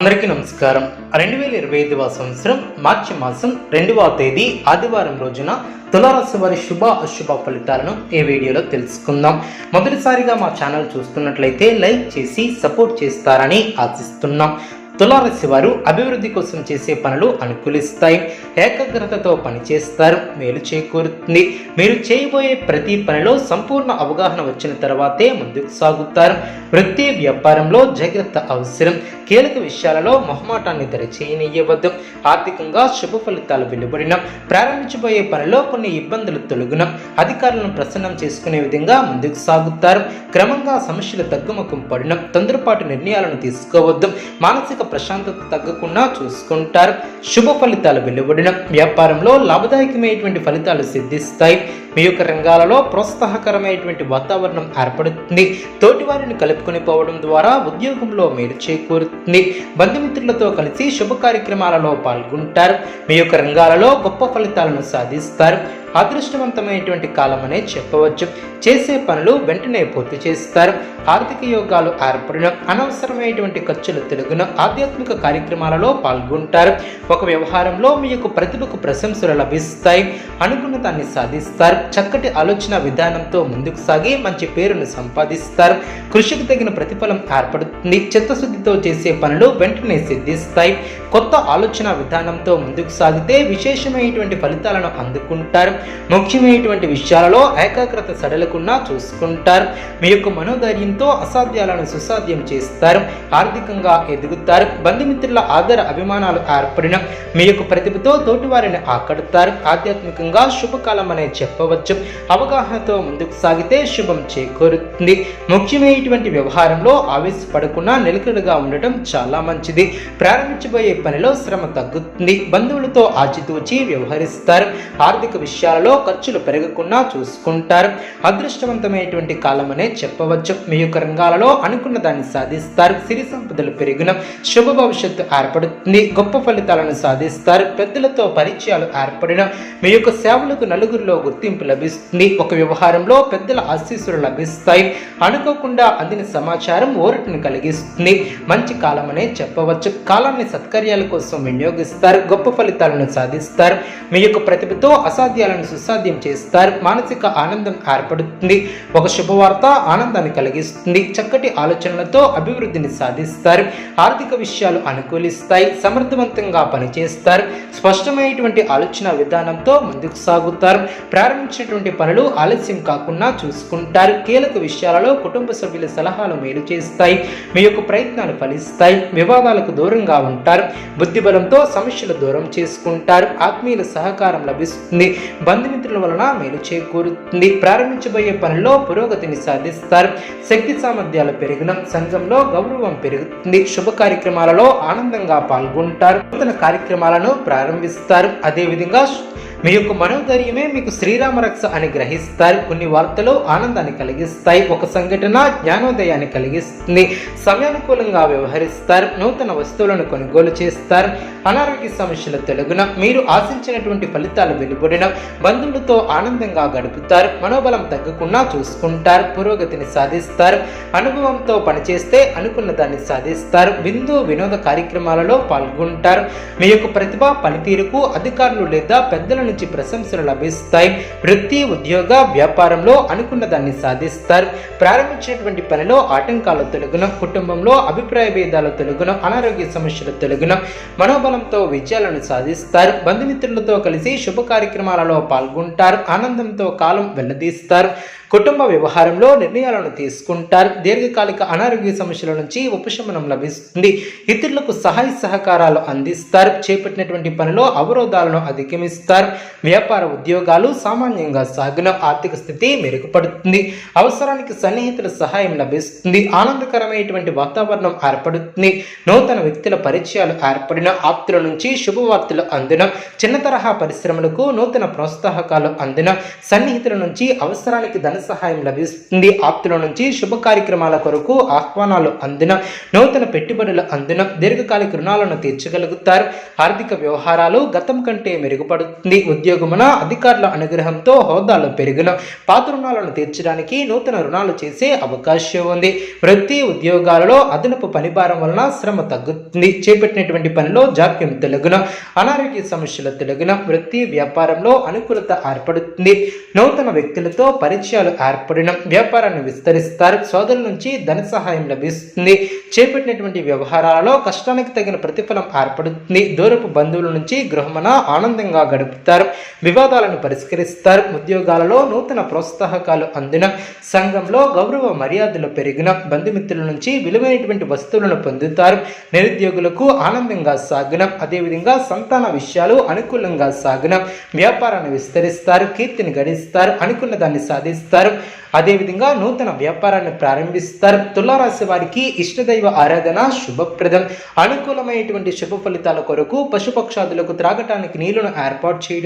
అందరికీ నమస్కారం. రెండు వేల ఇరవై ఐదవ సంవత్సరం మార్చి మాసం రెండవ తేదీ ఆదివారం రోజున తులారాశి వారి శుభ అశుభ ఫలితాలను ఈ వీడియోలో తెలుసుకుందాం. మొదటిసారిగా మా ఛానల్ చూస్తున్నట్లయితే లైక్ చేసి సపోర్ట్ చేస్తారని ఆశిస్తున్నాం. తులారాశి వారు అభివృద్ధి కోసం చేసే పనులు అనుకూలిస్తాయి. ఏకాగ్రతతో పనిచేస్తారు. మేలు చేకూరుతుంది. మీరు చేయబోయే ప్రతి పనిలో సంపూర్ణ అవగాహన వచ్చిన తర్వాతే ముందుకు సాగుతారు. వృత్తి వ్యాపారంలో జాగ్రత్త అవసరం. కీలక విషయాలలో మొహమాటాన్ని దరిచేయనియ్యవద్దు. ఆర్థికంగా శుభ ఫలితాలు వెలువడిన ప్రారంభించబోయే పనిలో కొన్ని ఇబ్బందులు తొలగిన అధికారులను ప్రసన్నం చేసుకునే విధంగా ముందుకు సాగుతారు. క్రమంగా సమస్యలు తగ్గుముఖం పడిన తొందరపాటు నిర్ణయాలను తీసుకోవద్దు. మానసిక ప్రశాంతత తగ్గకుండా చూసుకుంటారు. శుభ ఫలితాలు వెలువడిన వ్యాపారంలో లాభదాయకమైనటువంటి ఫలితాలు సిద్ధిస్తాయి. మీ యొక్క రంగాలలో ప్రోత్సాహకరమైనటువంటి వాతావరణం ఏర్పడుతుంది. తోటివారిని కలుపుకొని పోవడం ద్వారా ఉద్యోగంలో మేలు చేకూరుతుంది. బంధుమిత్రులతో కలిసి శుభ కార్యక్రమాలలో పాల్గొంటారు. మీ యొక్క రంగాలలో గొప్ప ఫలితాలను సాధిస్తారు. అదృష్టవంతమైనటువంటి కాలం అనే చెప్పవచ్చు. చేసే పనులు వెంటనే పూర్తి చేస్తారు. ఆర్థిక యోగాలు ఏర్పడిన అనవసరమైనటువంటి ఖర్చులు తెలుగున ఆధ్యాత్మిక కార్యక్రమాలలో పాల్గొంటారు. ఒక వ్యవహారంలో మీ యొక్క ప్రతిభకు ప్రశంసలు లభిస్తాయి. అనుకున్న దాన్ని సాధిస్తారు. చక్కటి ఆలోచన విధానంతో ముందుకు సాగి మంచి పేరును సంపాదిస్తారు. కృషికి తగిన ప్రతిఫలం ఏర్పడుతుంది. చిత్తశుద్ధితో చేసే పనులు వెంటనే సిద్ధిస్తాయి. కొత్త ఆలోచన విధానంతో ముందుకు సాగితే విశేషమైనటువంటి ఫలితాలను అందుకుంటారు. ముఖ్యమైనటువంటి విషయాలలో ఏకాగ్రత సడలకుండా చూసుకుంటారు. మీ యొక్క మనోధైర్యంతో అసాధ్యాలను సుసాధ్యం చేస్తారు. ఆర్థికంగా ఎదుగుతారు. బంధుమిత్రుల ఆదర అభిమానాలు ఏర్పడిన మీ యొక్క ప్రతిభతో తోటివారిని ఆకడతారు. ఆధ్యాత్మికంగా శుభకాలం అనే చెప్పవచ్చు అవగాహనతో ముందుకు సాగితే శుభం చేకూరుతుంది. ముఖ్యమైనటువంటి వ్యవహారంలో ఆవేశపడకుండా నిలకడగా ఉండటం చాలా మంచిది. ప్రారంభించబోయే పనిలో శ్రమ తగ్గుతుంది. బంధువులతో ఆచితూచి వ్యవహరిస్తారు. ఆర్థిక విషయాలలో ఖర్చులు పెరగకుండా చూసుకుంటారు. అదృష్టవంతమైనటువంటి కాలం అనే చెప్పవచ్చు. మీ యొక్క రంగాలలో అనుకున్న దాన్ని సాధిస్తారు. సిరి సంపదలు పెరిగిన శుభ భవిష్యత్తు ఏర్పడుతుంది. గొప్ప ఫలితాలను సాధిస్తారు. పెద్దలతో పరిచయాలు ఏర్పడిన మీ యొక్క సేవలకు నలుగురిలో గుర్తింపు లభిస్తుంది. ఒక వ్యవహారంలో పెద్దల ఆశీస్సులు లభిస్తాయి. అనుకోకుండా అందిన సమాచారం ఓరటిని కలిగిస్తుంది. మంచి కాలం అనే చెప్పవచ్చు. కాలాన్ని సత్కార్యాల కోసం వినియోగిస్తారు. గొప్ప ఫలితాలను సాధిస్తారు. మీ యొక్క ప్రతిభతో అసాధ్యాలను సుసాధ్యం చేస్తారు. మానసిక ఆనందం ఏర్పడుతుంది. ఒక శుభవార్త ఆనందాన్ని కలిగిస్తుంది. చక్కటి ఆలోచనలతో అభివృద్ధిని సాధిస్తారు. ఆర్థిక విషయాలు అనుకూలిస్తాయి. సమర్థవంతంగా పనిచేస్తారు. స్పష్టమైనటువంటి ఆలోచన విధానంతో ముందుకు సాగుతారు. ప్రారంభ ప్రారంభించినటువంటి పనులు ఆలస్యం కాకుండా చూసుకుంటారు. కీలక విషయాలలో కుటుంబ సభ్యుల సలహాలు మేలు చేస్తాయి. మీ యొక్క ప్రయత్నాలు ఫలిస్తాయి. వివాదాలకు దూరంగా ఉంటారు. బుద్ధిబలంతో సమస్యలు దూరం చేసుకుంటారు. ఆత్మీయుల సహకారం లభిస్తుంది. బంధుమిత్రుల వలన మేలు చేకూరుతుంది. ప్రారంభించబోయే పనుల్లో పురోగతిని సాధిస్తారు. శక్తి సామర్థ్యాలు పెరిగిన సంఘంలో గౌరవం పెరుగుతుంది. శుభ కార్యక్రమాలలో ఆనందంగా పాల్గొంటారు. నూతన కార్యక్రమాలను ప్రారంభిస్తారు. అదేవిధంగా మీ యొక్క మనోధైర్యమే మీకు శ్రీరామ రక్ష అని గ్రహిస్తారు కొన్ని వార్తలు ఆనందాన్ని కలిగిస్తాయి. ఒక సంఘటన జ్ఞానోదయాన్ని కలిగిస్తుంది. సమయానుకూలంగా వ్యవహరిస్తారు. నూతన వస్తువులను కొనుగోలు చేస్తారు. అనారోగ్య సమస్యల తొలగున మీరు ఆశించినటువంటి ఫలితాలు వెలువడిన బంధువులతో ఆనందంగా గడుపుతారు. మనోబలం తగ్గకుండా చూసుకుంటారు. పురోగతిని సాధిస్తారు. అనుభవంతో పనిచేస్తే అనుకున్న దాన్ని సాధిస్తారు. విందు వినోద కార్యక్రమాలలో పాల్గొంటారు. మీ యొక్క ప్రతిభ పనితీరుకు అధికారులు లేదా పెద్దలను నుంచి ప్రశంసలు లభిస్తాయి. వృత్తి ఉద్యోగ వ్యాపారంలో అనుకున్న దాన్ని సాధిస్తారు. ప్రారంభించినటువంటి పనిలో ఆటంకాలు తొలగున కుటుంబంలో అభిప్రాయ భేదాలు తొలగున అనారోగ్య సమస్యలు తొలగున మనోబలంతో విజయాలను సాధిస్తారు. బంధుమిత్రులతో కలిసి శుభ కార్యక్రమాలలో పాల్గొంటారు. ఆనందంతో కాలం వెల్లదీస్తారు కుటుంబ వ్యవహారంలో నిర్ణయాలను తీసుకుంటారు. దీర్ఘకాలిక అనారోగ్య సమస్యల నుంచి ఉపశమనం లభిస్తుంది. ఇతరులకు సహాయ సహకారాలు అందిస్తారు. చేపట్టినటువంటి పనిలో అవరోధాలను అధిగమిస్తారు. వ్యాపార ఉద్యోగాలు సామాన్యంగా సాగిన ఆర్థిక స్థితి మెరుగుపడుతుంది. అవసరానికి సన్నిహితుల సహాయం లభిస్తుంది. ఆనందకరమైనటువంటి వాతావరణం ఏర్పడుతుంది. నూతన వ్యక్తుల పరిచయాలు ఏర్పడిన ఆప్తుల నుంచి శుభవార్తలు అందిన చిన్న తరహా పరిశ్రమలకు నూతన ప్రోత్సాహకాలు అందిన సన్నిహితుల నుంచి అవసరానికి ధన సహాయం లభిస్తుంది. ఆప్తుల నుంచి శుభ కార్యక్రమాల కొరకు ఆహ్వానాలు అందిన నూతన పెట్టుబడులు అందిన దీర్ఘకాలిక రుణాలను తీర్చగలుగుతారు. ఆర్థిక వ్యవహారాలు గతం కంటే మెరుగుపడుతుంది. ఉద్యోగమున అధికారుల అనుగ్రహంతో హోదాలో పెరుగును. పాత రుణాలను తీర్చడానికి నూతన రుణాలు చేసే అవకాశం ఉంది. వృత్తి ఉద్యోగాలలో అదనపు పనిభారం వలన శ్రమ తగ్గుతుంది. చేపట్టినటువంటి పనిలో జాప్యం తెలుగును. అనారోగ్య సమస్యల తెలుగున. వృత్తి వ్యాపారంలో అనుకూలత ఏర్పడుతుంది. నూతన వ్యక్తులతో పరిచయాలు ఏర్పడిన. వ్యాపారాన్ని విస్తరిస్తారు. సోదరుల నుంచి ధన సహాయం లభిస్తుంది. చేపట్టినటువంటి వ్యవహారాలలో కష్టానికి తగిన ప్రతిఫలం ఏర్పడుతుంది. దూరపు బంధువుల నుంచి గృహమున ఆనందంగా గడుపుతారు. వివాదాలను పరిష్కరిస్తారు. ఉద్యోగాలలో నూతన ప్రోత్సాహకాలు అందిన సంఘంలో గౌరవ మర్యాదలు పెరిగిన బంధుమిత్రుల నుంచి విలువైనటువంటి వస్తువులను పొందుతారు. నిరుద్యోగులకు ఆనందంగా సాగిన అదేవిధంగా సంతాన విషయాలు అనుకూలంగా సాగిన వ్యాపారాన్ని విస్తరిస్తారు. కీర్తిని గడిస్తారు. అనుకున్న దాన్ని సాధిస్తారు. అదేవిధంగా నూతన వ్యాపారాన్ని ప్రారంభిస్తారు. తులారాశి వారికి ఇష్టదైవ ఆరాధన శుభప్రదం. అనుకూలమైనటువంటి శుభ ఫలితాల కొరకు పశుపక్షాదులకు త్రాగటానికి నీళ్ళను ఏర్పాటు చేయడం